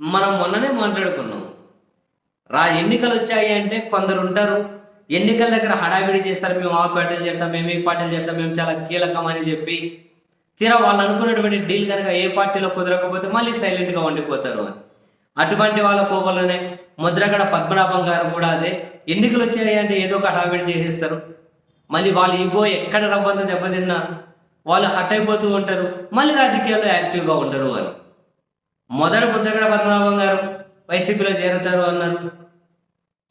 మనం మొన్ననే మాట్లాడుకున్నాం. రా ఎన్నికలు వచ్చాయి అంటే కొందరు ఉంటారు ఎన్నికల దగ్గర హడావిడి చేస్తారు. మేము ఆ పార్టీలు చేస్తాం మేము ఈ పార్టీలు చేస్తాం మేము చాలా కీలకం అని చెప్పి. తీరా వాళ్ళు అనుకున్నటువంటి డీల్ కనుక ఏ పార్టీలో కుదరకపోతే మళ్ళీ సైలెంట్గా ఉండిపోతారు అని. అటువంటి వాళ్ళ కోపంలోనే ముద్రగడ పద్మనాభం గారు కూడా అదే. ఎన్నికలు వచ్చాయి అంటే ఏదో ఒక హడావిడి చేసేస్తారు. మళ్ళీ వాళ్ళ ఈగో ఎక్కడ రవ్వంత దెబ్బతిన్నా వాళ్ళు హట్ అయిపోతూ ఉంటారు. మళ్ళీ రాజకీయాల్లో యాక్టివ్గా ఉండరు అని. మొదట ముద్రగడ పద్మనాభం గారు వైసీపీలో చేరుతారు అన్నారు.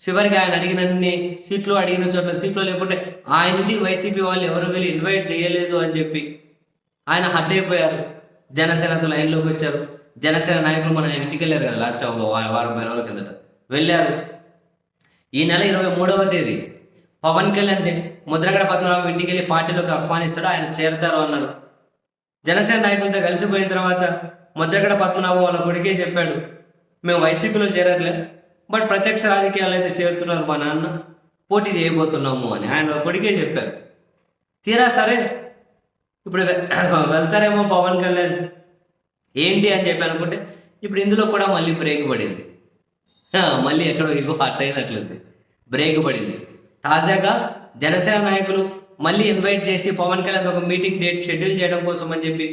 చివరికి ఆయన అడిగినన్ని సీట్లు అడిగిన చోట్ల సీట్లు లేకుంటే ఆయన్ని వైసీపీ వాళ్ళు ఎవరు వెళ్ళి ఇన్వైట్ చేయలేదు అని చెప్పి ఆయన హట్ అయిపోయారు. జనసేనతో లైన్లోకి వచ్చారు. జనసేన నాయకులు మన ఇంటికి వెళ్ళారు కదా లాస్ట్ ఒక వారం పది రోజుల కిందట. వెళ్ళారు. ఈ నెల ఇరవై మూడవ తేదీ పవన్ కళ్యాణ్ ముద్రగడ పద్మనాభం ఇంటికి వెళ్ళి పార్టీలోకి ఆహ్వానిస్తాడు ఆయన చేరతారు అన్నారు. జనసేన నాయకులతో కలిసిపోయిన తర్వాత ముద్రగడ పద్మనాభం వాళ్ళ కొడుకే చెప్పాడు మేము వైసీపీలో చేరట్లే బట్ ప్రత్యక్ష రాజకీయాలు అయితే చేరుతున్నారు మా నాన్న పోటీ చేయబోతున్నాము అని ఆయన కొడుకే చెప్పారు. తీరా సరే ఇప్పుడు వెళ్తారేమో పవన్ కళ్యాణ్ ఏంటి అని చెప్పి అనుకుంటే ఇప్పుడు ఇందులో కూడా మళ్ళీ బ్రేక్ పడింది. మళ్ళీ ఎక్కడో ఇగో హట్ అయినట్లుంది. బ్రేక్ పడింది. తాజాగా జనసేన నాయకులు మళ్ళీ ఇన్వైట్ చేసి పవన్ కళ్యాణ్ ఒక మీటింగ్ డేట్ షెడ్యూల్ చేయడం కోసం అని చెప్పి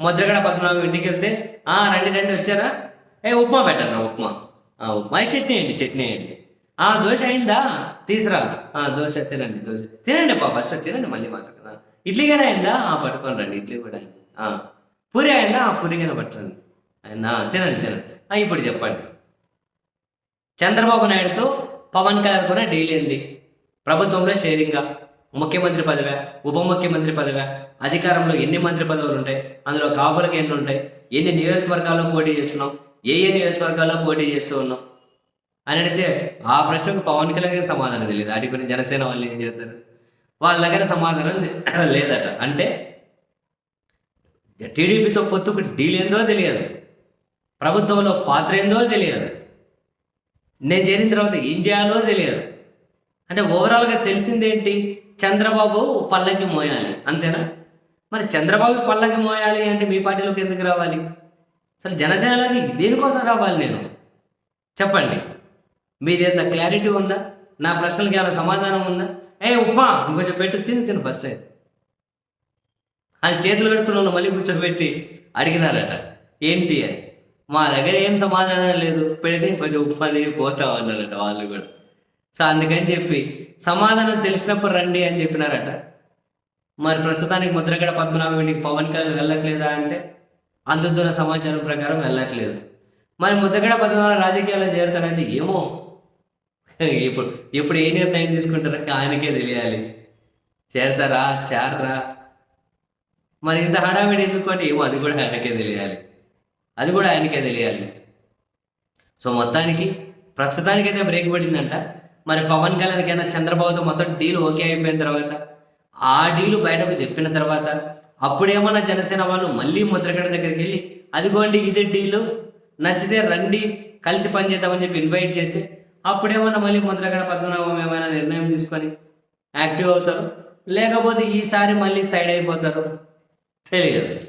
ముద్రగడ పద్మనాభం ఇంటికి వెళ్తే ఆ రండి రండి వచ్చారా? ఏ ఉప్మా పెట్టండి ఉప్మా. ఆ, ఉప్మా. చట్నీ వేయండి చట్నీ వేయండి ఆ దోశ అయిందా? తీసురా ఆ దోశ తినండి దోశ. తినండి అప్ప ఫస్ట్ తినండి మళ్ళీ మాట్లాడదా. ఇడ్లీ కానీ అయిందా? ఆ పట్టుకొని రండి ఇడ్లీ కూడా అయింది. ఆ, పూరి అయిందా? ఆ పూరి కానీ పట్టండి అయిందా? తినండి తినండి. ఆ, ఇప్పుడు చెప్పండి. చంద్రబాబు నాయుడుతో పవన్ కళ్యాణ్ కూడా డీల్ అయింది. ప్రభుత్వంలో షేరింగ్గా ముఖ్యమంత్రి పదవి ఉప ముఖ్యమంత్రి పదవి. అధికారంలో ఎన్ని మంత్రి పదవులు ఉంటాయి? అందులో కాపులకు ఎన్ని ఉంటాయి? ఎన్ని నియోజకవర్గాల్లో పోటీ చేస్తున్నాం? ఏ ఏ నియోజకవర్గాల్లో పోటీ చేస్తూ ఉన్నాం? అని అడిగితే ఆ ప్రశ్నకు పవన్ కళ్యాణ్ సమాధానం తెలియదు. అడిగిన జనసేన వాళ్ళు ఏం చేస్తారు? వాళ్ళ దగ్గర సమాధానం లేదట. అంటే టీడీపీతో పొత్తుకు డీల్ ఏందో తెలియదు. ప్రభుత్వంలో పాత్ర ఏందో తెలియదు. నేను చేరిన తర్వాత ఏం చేయాలో తెలియదు. అంటే ఓవరాల్గా తెలిసిందేంటి? చంద్రబాబు పల్లకి మోయాలి అంతేనా? మరి చంద్రబాబు పల్లకి మోయాలి అంటే మీ పార్టీలోకి ఎందుకు రావాలి? అసలు జనసేనలోకి దేనికోసం రావాలి నేను? చెప్పండి. మీది ఏదైనా క్లారిటీ ఉందా? నా ప్రశ్నలకి ఏమైనా సమాధానం ఉందా? ఏ ఉప్మా ఇంకొంచెం పెట్టు తిని తిను ఫస్ట్ అయితే అది చేతులు కడుక్కున్న మళ్ళీ కూర్చోబెట్టి అడిగినారట. ఏంటి అని. మా దగ్గర ఏం సమాధానం లేదు. పెడితే కొంచెం ఉప్మా తిని పోతాం అన్నారట వాళ్ళు కూడా. సో అందుకని చెప్పి సమాధానం తెలిసినప్పుడు రండి అని చెప్పినారట. మరి ప్రస్తుతానికి ముద్రగడ పద్మనాభం ఇంటికి పవన్ కళ్యాణ్ వెళ్ళట్లేదా అంటే అందుతున్న సమాచారం ప్రకారం వెళ్ళట్లేదు. మరి ముద్రగడ పద్మనాభం రాజకీయాల్లో చేరుతాడంటే ఏమో. ఇప్పుడు ఇప్పుడు ఏ నిర్ణయం తీసుకుంటారో ఆయనకే తెలియాలి. చేరతారా చేరరా? మరి ఇంత హడావిడి ఎందుకు అంటే ఏమో అది కూడా ఆయనకే తెలియాలి. అది కూడా ఆయనకే తెలియాలి. సో మొత్తానికి ప్రస్తుతానికైతే బ్రేక్ పడిందంట. మరి పవన్ కళ్యాణ్ కైనా చంద్రబాబుతో మొత్తం డీల్ ఓకే అయిపోయిన తర్వాత ఆ డీలు బయటకు చెప్పిన తర్వాత అప్పుడేమన్నా జనసేన వాళ్ళు మళ్ళీ ముద్రగడ దగ్గరికి వెళ్ళి అదిగోండి ఇది డీలు నచ్చితే రండి కలిసి పనిచేద్దామని చెప్పి ఇన్వైట్ చేస్తే అప్పుడేమన్నా మళ్ళీ ముద్రగడ పద్మనాభం ఏమైనా నిర్ణయం తీసుకొని యాక్టివ్ అవుతారు? లేకపోతే ఈసారి మళ్ళీ సైడ్ అయిపోతారు? తెలియదు.